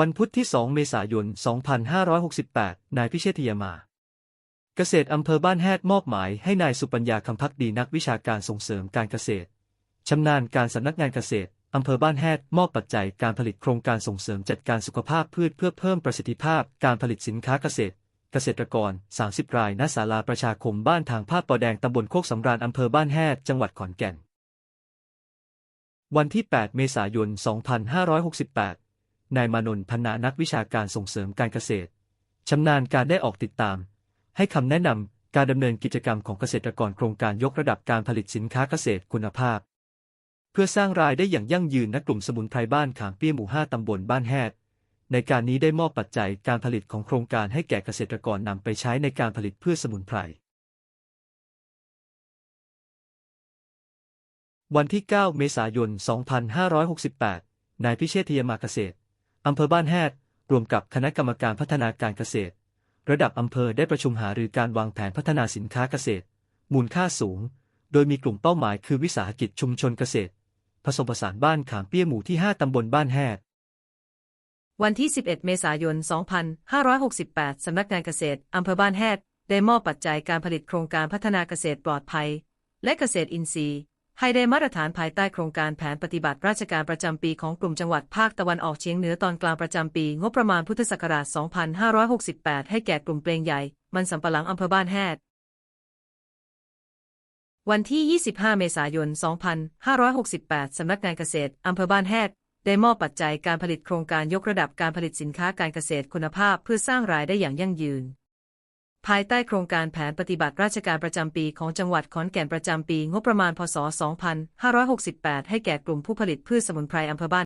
วันพุธที่ 2 เมษายน 2568 นายพิเชษฐยมา เกษตรอำเภอบ้านแฮดมอบหมายให้นายสุปัญญาคำพักดีนักวิชาการส่งเสริมการเกษตร ชำนาญการสำนักงานเกษตรอำเภอบ้านแฮดมอบปัจจัยการผลิตโครงการส่งเสริมจัดการสุขภาพพืชเพื่อเพิ่มประสิทธิภาพการผลิตสินค้าเกษตร เกษตรกร 30 รายณศาลาประชาคมบ้านทางภาพปอแดงตำบลโคกสำราญอำเภอบ้านแฮดจังหวัดขอนแก่น วันที่ 8 เมษายน 2568 นายมานนท์พนานักวิชาการส่งเสริมการเกษตรชำนาญการได้ออกติดตาม ให้คำแนะนำการดำเนินกิจกรรมของเกษตรกรโครงการยกระดับการผลิตสินค้าเกษตรคุณภาพ เพื่อสร้างรายได้อย่างยั่งยืนณกลุ่มสมุนไพรบ้านขางเปี้ยหมู่ 5 ตำบลบ้านแฮดในการนี้ได้มอบปัจจัยการผลิตของโครงการให้แก่เกษตรกรนำไปใช้ในการผลิตพืชสมุนไพร วันที่ 9 เมษายน 2568 นายพิเชษฐยมาเกษตร อำเภอบ้านแฮดรวมกับคณะกรรมการพัฒนาการเกษตร ระดับอำเภอได้ประชุมหารือการวางแผนพัฒนาสินค้าเกษตร มูลค่าสูง โดยมีกลุ่มเป้าหมายคือวิสาหกิจชุมชนเกษตร ผสมผสานบ้านขามเปี้ยหมู่ที่ 5 ตำบลบ้านแฮดวันที่ 11 เมษายน 2568 สำนักงานเกษตร อำเภอบ้านแฮด ได้มอบปัจจัยการผลิตโครงการพัฒนาเกษตรปลอดภัย และเกษตรอินทรีย์ ให้ได้มาตรฐานภายใต้โครงการแผนปฏิบัติราชการประจำปีของกลุ่มจังหวัดภาคตะวันออกเฉียงเหนือตอนกลางประจำปี งบประมาณพุทธศักราช 2568 ให้แก่กลุ่มเปลงใหญ่ มันสำปะหลังอำเภอบ้านแฮดวันที่ 25 เมษายน 2568 สำนักงานเกษตรอำเภอบ้านแฮดได้มอบปัจจัยการผลิตโครงการยกระดับการผลิตสินค้าการเกษตรคุณภาพ เพื่อสร้างรายได้อย่างยั่งยืน ภายใต้โครงการแผนปฏิบัติราชการประจำปีของจังหวัดขอนแก่นประจำปีงบประมาณ พศ 2568 ให้แก่กลุ่มผู้ผลิตพืชสมุนไพรอำเภอบ้าน